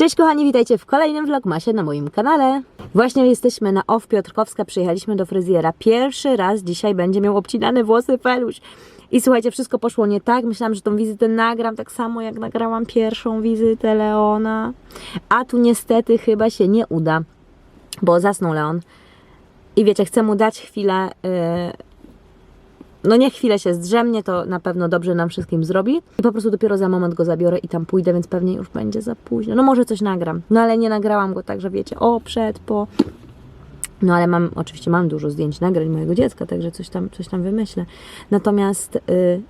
Cześć kochani, witajcie w kolejnym vlogmasie na moim kanale. Właśnie jesteśmy na OFF Piotrkowska, przyjechaliśmy do fryzjera. Pierwszy raz dzisiaj będzie miał obcinane włosy Feluś. I słuchajcie, wszystko poszło nie tak. Myślałam, że tą wizytę nagram tak samo jak nagrałam pierwszą wizytę Leona. A tu niestety chyba się nie uda, bo zasnął Leon. I wiecie, chcę mu dać chwilę... Yy no niech chwilę się zdrzemnie, to na pewno dobrze nam wszystkim zrobi. I po prostu dopiero za moment go zabiorę i tam pójdę, więc pewnie już będzie za późno. No może coś nagram, no ale nie nagrałam go tak, że wiecie, o, przed, po. No ale mam, oczywiście mam dużo zdjęć, nagrań mojego dziecka, także coś tam, coś tam wymyślę. Natomiast, y,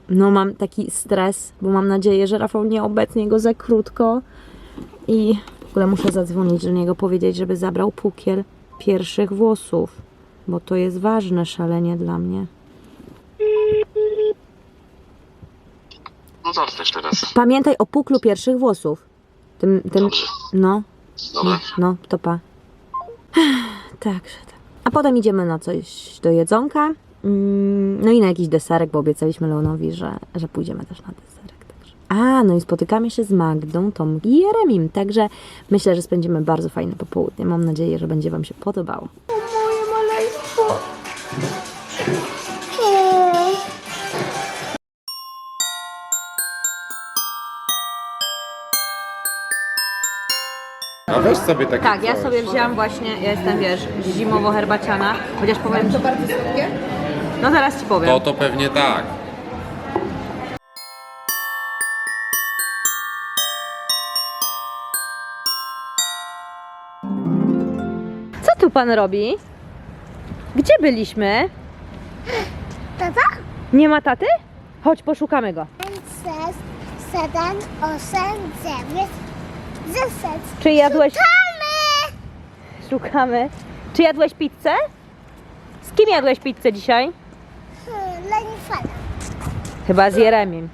no mam taki stres, bo mam nadzieję, że Rafał nie obecnie go za krótko. I w ogóle muszę zadzwonić do niego, powiedzieć, żeby zabrał pukiel pierwszych włosów, bo to jest ważne szalenie dla mnie. No co chcesz teraz? Pamiętaj o puklu pierwszych włosów. Tym, tym, Dobrze. no, Dobra. no, to pa. Także tak. A potem idziemy na coś do jedzonka. Mm, No i na jakiś deserek, bo obiecaliśmy Leonowi, że, że pójdziemy też na deserek. Także. A, no i spotykamy się z Magdą, Tom i Jeremim. Także myślę, że spędzimy bardzo fajne popołudnie. Mam nadzieję, że będzie Wam się podobało. Sobie taki Tak, ja sobie wzięłam właśnie, ja jestem, wiesz, zimowo-herbaciana, chociaż powiem... To bardzo słodkie? No zaraz Ci powiem. To to pewnie tak. Co tu Pan robi? Gdzie byliśmy? Tata? Nie ma taty? Chodź, poszukamy go. 6, 7, 8, 9, 10. Czy jadłeś... Mamy! Szukamy. Czy jadłeś pizzę? Z kim jadłeś pizzę dzisiaj? Hmm, Lenifala. Chyba z Jeremim.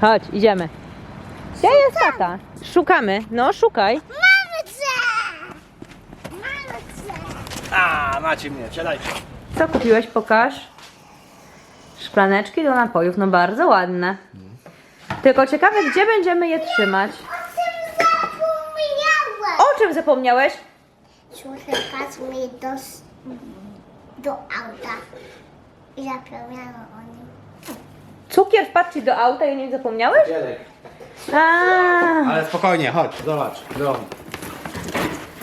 Chodź, idziemy. Gdzie jest tata? Szukamy. No, szukaj. Mamy cię! Mamy cię! A, macie mnie, siadajcie. Co kupiłeś? Pokaż. Szklaneczki do napojów, no bardzo ładne. Tylko ciekawe, gdzie będziemy je trzymać. Zapomniałem! O czym zapomniałeś? Słuchaj, mi do, do auta. I zapomniałam o nim. Cukier wpadł ci do auta i o nim zapomniałeś? Dziadek. A. Ale spokojnie, chodź, zobacz. Dom.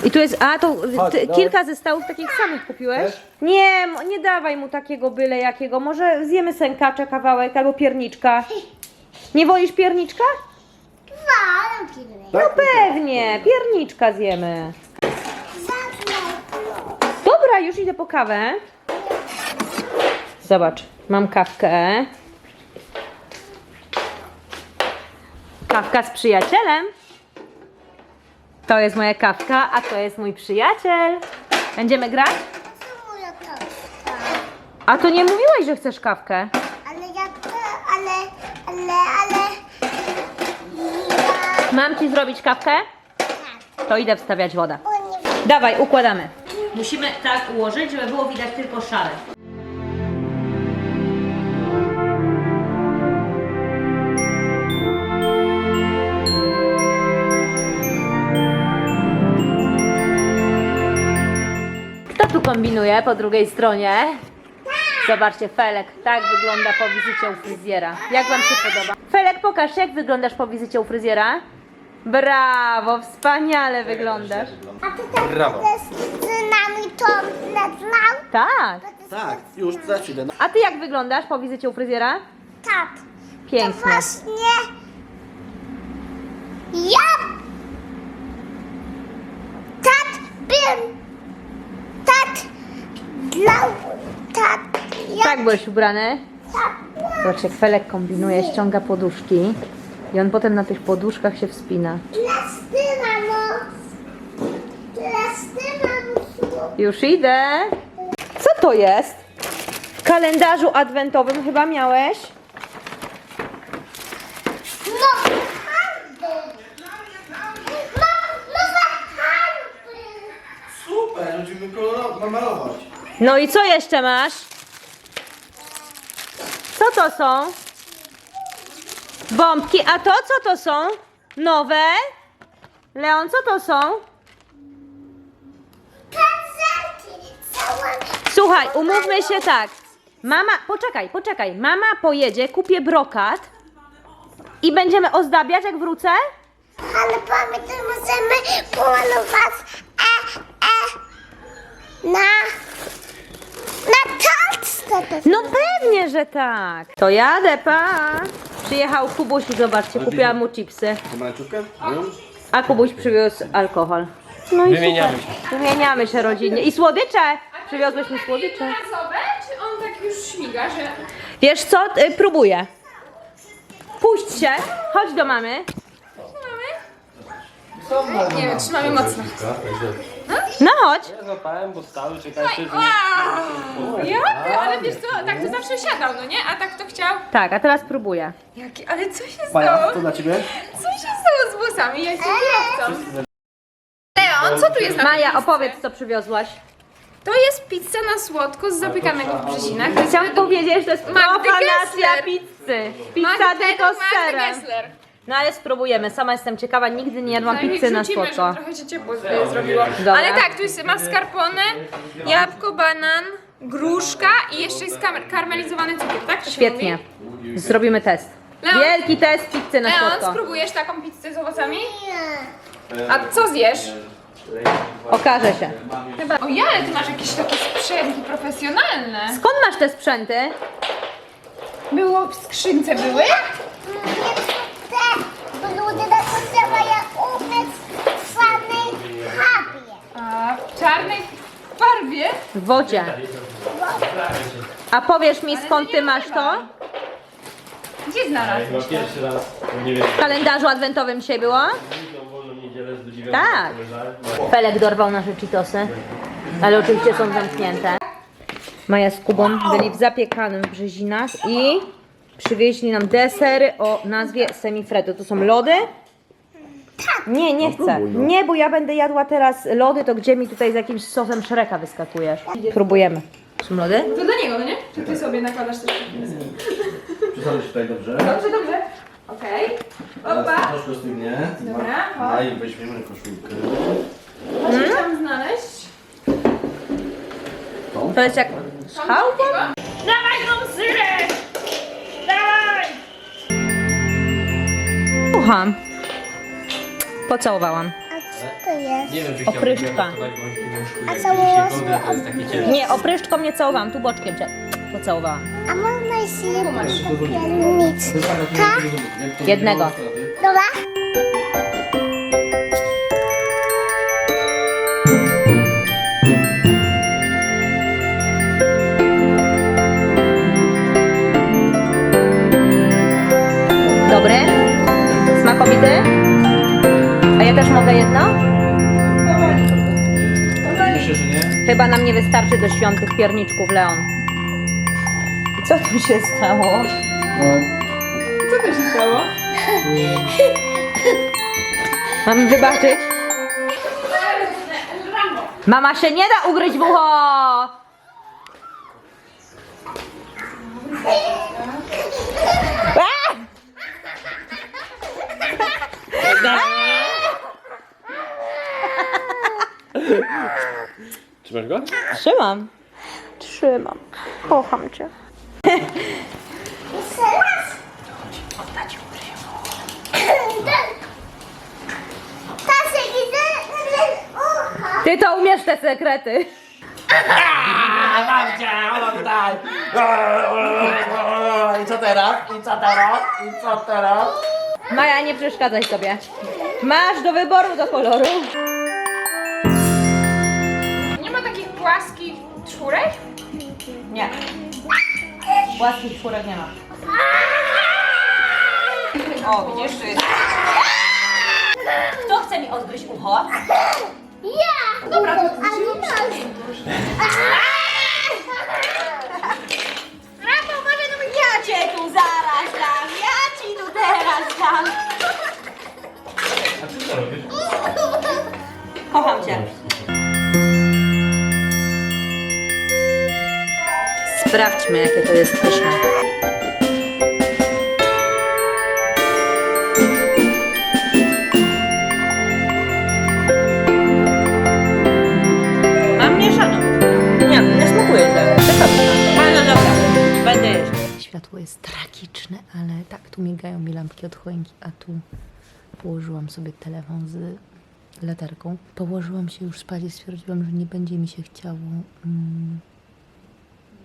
I tu jest, a to Chodź, ty, no. kilka zestawów takich samych kupiłeś? Też? Nie, m- nie dawaj mu takiego byle jakiego. Może zjemy sękacza kawałek albo pierniczka. Nie wolisz pierniczka? Dwa, kilka. No pewnie, pierniczka zjemy. Dobra, już idę po kawę. Zobacz, mam kawkę. Kawka z przyjacielem. To jest moja kawka, a to jest mój przyjaciel. Będziemy grać? Co moja kawka? A to nie mówiłeś, że chcesz kawkę. Mam ci zrobić kawkę? To idę wstawiać wodę. Dawaj, układamy. Musimy tak ułożyć, żeby było widać tylko szale. Kto tu kombinuje po drugiej stronie? Zobaczcie, Felek, tak wygląda po wizycie u fryzjera. Jak Wam się podoba? Felek, pokaż, jak wyglądasz po wizycie u fryzjera? Brawo, wspaniale wyglądasz. A ty tak Brawo. z nami to nagrał? Tak. Tak, już zaraz przyjdę. A ty jak wyglądasz po wizycie u fryzjera? Tak. To Pięknie. właśnie... Ja... Tak był... Tak... Dla... Tak... Ja... Tak byłeś ubrany? Tak. Zobaczcie, Felek kombinuje, ściąga poduszki i on potem na tych poduszkach się wspina. Plasty, mamo. Plasty, mamusiu. Już idę. Co to jest? W kalendarzu adwentowym chyba miałeś? No, handel. No, no handel. Super, będziemy kolorowo malować. No i co jeszcze masz? Co to są? Bombki, a to co to są? Nowe? Leon, co to są? Pędzelki. Słuchaj, umówmy się tak. Mama, poczekaj, poczekaj. Mama pojedzie, kupię brokat i będziemy ozdabiać jak wrócę? Ale pamiętaj, możemy pomalować e, e, na, na. No pewnie, że tak. To jadę, pa. Przyjechał Kubuś i zobaczcie, kupiłam mu chipsy. Pomarańczówkę? A Kubuś przywiózł alkohol. No i Wymieniamy super. Wymieniamy się rodzinnie. I słodycze! Przywiozłeś mi słodycze. Razowe, czy on tak już śmiga, że... Wiesz co? Y, próbuję. Puść się. Chodź do mamy. Nie wiem, trzymamy mocno. No chodź. Ja złapałem, bo stały, czekajcie. Ale wiesz co, tak to zawsze siadał, no nie? A tak to chciał... Tak, a teraz próbuję. Jaki, ale co się Maja, stało? to dla ciebie? Co się stało z włosami? Ja jestem kierowcą. Leon, co tu jest na Maja, opowiedz co przywiozłaś. To jest pizza na słodko z zapiekanego w Brzezinach. Chciałam powiedzieć, że to jest Magdy profanacja Gessler. pizzy. Pizza tylko z serem. No ale spróbujemy. Sama jestem ciekawa, nigdy nie jadłam pizzy na słodko. trochę się ciepło zrobiło. Dobra. Ale tak, tu jest mascarpone, jabłko, banan, gruszka i jeszcze jest kar- karmelizowany cukier, tak? To się Świetnie. mówi? Zrobimy test. Leon? Wielki test pizzy na Leon, słodko. spróbujesz taką pizzę z owocami? A co zjesz? Okaże się. Chyba... O ja, ale ty masz jakieś takie sprzęty profesjonalne. Skąd masz te sprzęty? Było w skrzynce były? A w czarnej farbie? W wodzie. A powiesz mi skąd ty masz to? Gdzie znalazłeś? Pierwszy raz, nie wiem, W kalendarzu adwentowym dzisiaj było? wolną niedzielę z do dziewiątej Tak. Felek dorwał nasze Cheetosy, ale oczywiście są zamknięte. Maja z Kubą byli w zapiekanym w Brzezinach i przywieźli nam desery o nazwie semifreddo. To są lody? Nie, nie chcę. Nie, bo ja będę jadła teraz lody, to gdzie mi tutaj z jakimś sosem szreka wyskakujesz? Próbujemy. Są lody? To do niego, no nie? Czy ty sobie nakładasz też? Przesadzę tutaj dobrze. Dobrze, dobrze. Okej. Opa. Troszkę stygnie. Dobra, Maj, weźmiemy koszulkę. Możesz tam znaleźć. To jest jak schałka? Dawaj tą syrę! Dawaj! Słucham. Pocałowałam. A co to jest? Nie wiem, czy Opryszczka. chciałbym gotować bądź pieniążku, jak wodę, to jest takie ciężkie. Nie, opryszczką nie całowałam, tu boczkiem cię pocałowałam. A można jeszcze jedną papiernicę? Jednego. Dobra? Do świąt tych pierniczków, Leon. Co tu się stało? Co to się stało? Mam wybaczyć? Mama się nie da ugryźć w ucho! Trzymasz go? Trzymam. Trzymam. Kocham cię. Ty to umiesz te sekrety. I co teraz? I co teraz? I co teraz? Maja, nie przeszkadzaj sobie. Masz do wyboru do koloru. Płaskich czwórek? Nie. Płaskich czwórek nie ma. O, widzisz, tu jest. Kto chce mi odgryźć ucho? Ja! Dobra, to A nie masz. Rapo, może no ja cię tu zaraz dam. Ja ci tu teraz dam. A ty co robisz? Kocham cię. Sprawdźmy, jakie to jest pyszne. Mam mieszaną. Nie, nie smakuje źle. Ciekawe. Ale dobra, będę. Światło jest tragiczne, ale tak, tu migają mi lampki od choinki, a tu położyłam sobie telefon z latarką. Położyłam się już spać i stwierdziłam, że nie będzie mi się chciało mm,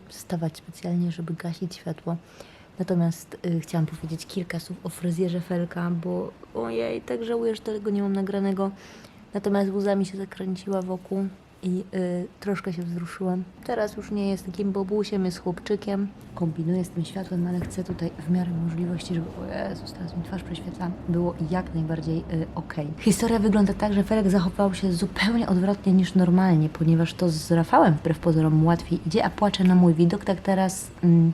wstawać specjalnie, żeby gasić światło. Natomiast y, chciałam powiedzieć kilka słów o fryzjerze Felka, bo ojej, tak żałuję, że tego nie mam nagranego. Natomiast łza mi się zakręciła wokół i y, troszkę się wzruszyłam. Teraz już nie jest takim bobusiem, jest chłopczykiem. Kombinuję z tym światłem, ale chcę tutaj w miarę możliwości, żeby, o Jezus, teraz mi twarz prześwietla, było jak najbardziej y, okej. Historia wygląda tak, że Felek zachował się zupełnie odwrotnie niż normalnie, ponieważ to z Rafałem wbrew pozorom łatwiej idzie, a płacze na mój widok, tak teraz... Mm,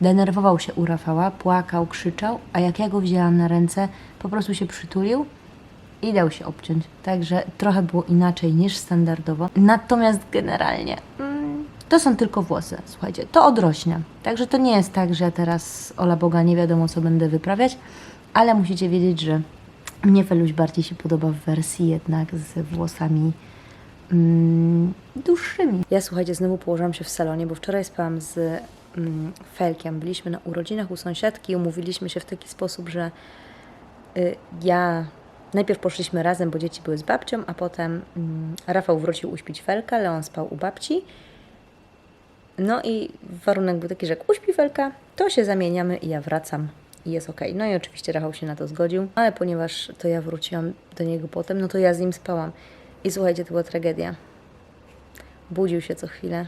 Denerwował się u Rafała, płakał, krzyczał, a jak ja go wzięłam na ręce, po prostu się przytulił i dał się obciąć. Także trochę było inaczej niż standardowo. Natomiast generalnie mm, to są tylko włosy. Słuchajcie, to odrośnie. Także to nie jest tak, że teraz ola Boga nie wiadomo co będę wyprawiać, ale musicie wiedzieć, że mnie Feluś bardziej się podoba w wersji jednak z włosami mm, dłuższymi. Ja słuchajcie, znowu położyłam się w salonie, bo wczoraj spałam z mm, Felkiem. Byliśmy na urodzinach u sąsiadki i umówiliśmy się w taki sposób, że y, ja najpierw poszliśmy razem, bo dzieci były z babcią, a potem mm, Rafał wrócił uśpić Felka, Leon spał u babci. No i warunek był taki, że jak uśpi Felka, to się zamieniamy i ja wracam i jest okej. No i oczywiście Rafał się na to zgodził, ale ponieważ to ja wróciłam do niego potem, no to ja z nim spałam. I słuchajcie, to była tragedia. Budził się co chwilę.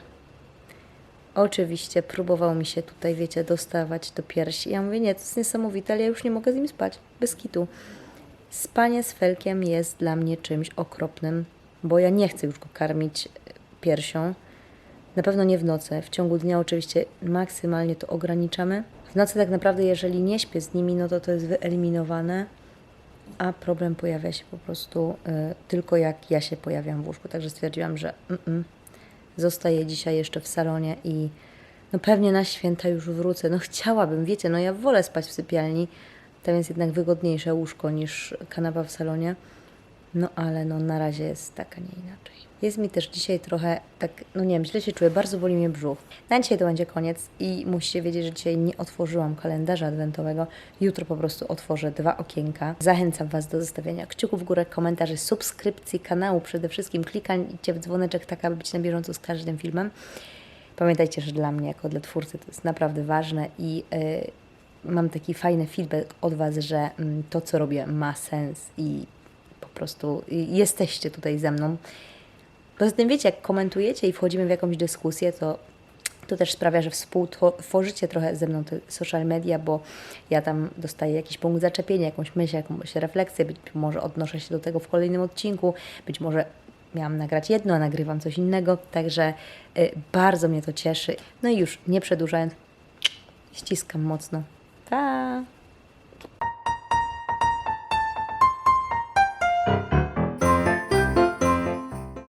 Oczywiście próbował mi się tutaj, wiecie, dostawać do piersi. Ja mówię, nie, to jest niesamowite, ale ja już nie mogę z nim spać. Bez kitu. Spanie z Felkiem jest dla mnie czymś okropnym, bo ja nie chcę już go karmić e, piersią. Na pewno nie w nocy. W ciągu dnia oczywiście maksymalnie to ograniczamy. W nocy tak naprawdę, jeżeli nie śpię z nimi, no to to jest wyeliminowane, a problem pojawia się po prostu y, tylko jak ja się pojawiam w łóżku. Także stwierdziłam, że mm-mm, zostaję dzisiaj jeszcze w salonie i no pewnie na święta już wrócę. No chciałabym, wiecie, no ja wolę spać w sypialni, tam jest jednak wygodniejsze łóżko niż kanapa w salonie. No ale no na razie jest tak, a nie inaczej. Jest mi też dzisiaj trochę tak, no nie wiem, źle się czuję, bardzo boli mnie brzuch. Na dzisiaj to będzie koniec i musicie wiedzieć, że dzisiaj nie otworzyłam kalendarza adwentowego. Jutro po prostu otworzę dwa okienka. Zachęcam Was do zostawienia kciuków w górę, komentarzy, subskrypcji kanału. Przede wszystkim klikajcie w dzwoneczek, tak aby być na bieżąco z każdym filmem. Pamiętajcie, że dla mnie, jako dla twórcy, to jest naprawdę ważne i yy, mam taki fajny feedback od Was, że mm, to, co robię, ma sens i po prostu jesteście tutaj ze mną. Poza tym, wiecie, jak komentujecie i wchodzimy w jakąś dyskusję, to to też sprawia, że współtworzycie trochę ze mną te social media, bo ja tam dostaję jakiś punkt zaczepienia, jakąś myśl, jakąś refleksję, być może odnoszę się do tego w kolejnym odcinku, być może miałam nagrać jedno, a nagrywam coś innego, także y, bardzo mnie to cieszy. No i już nie przedłużając, ściskam mocno. Pa!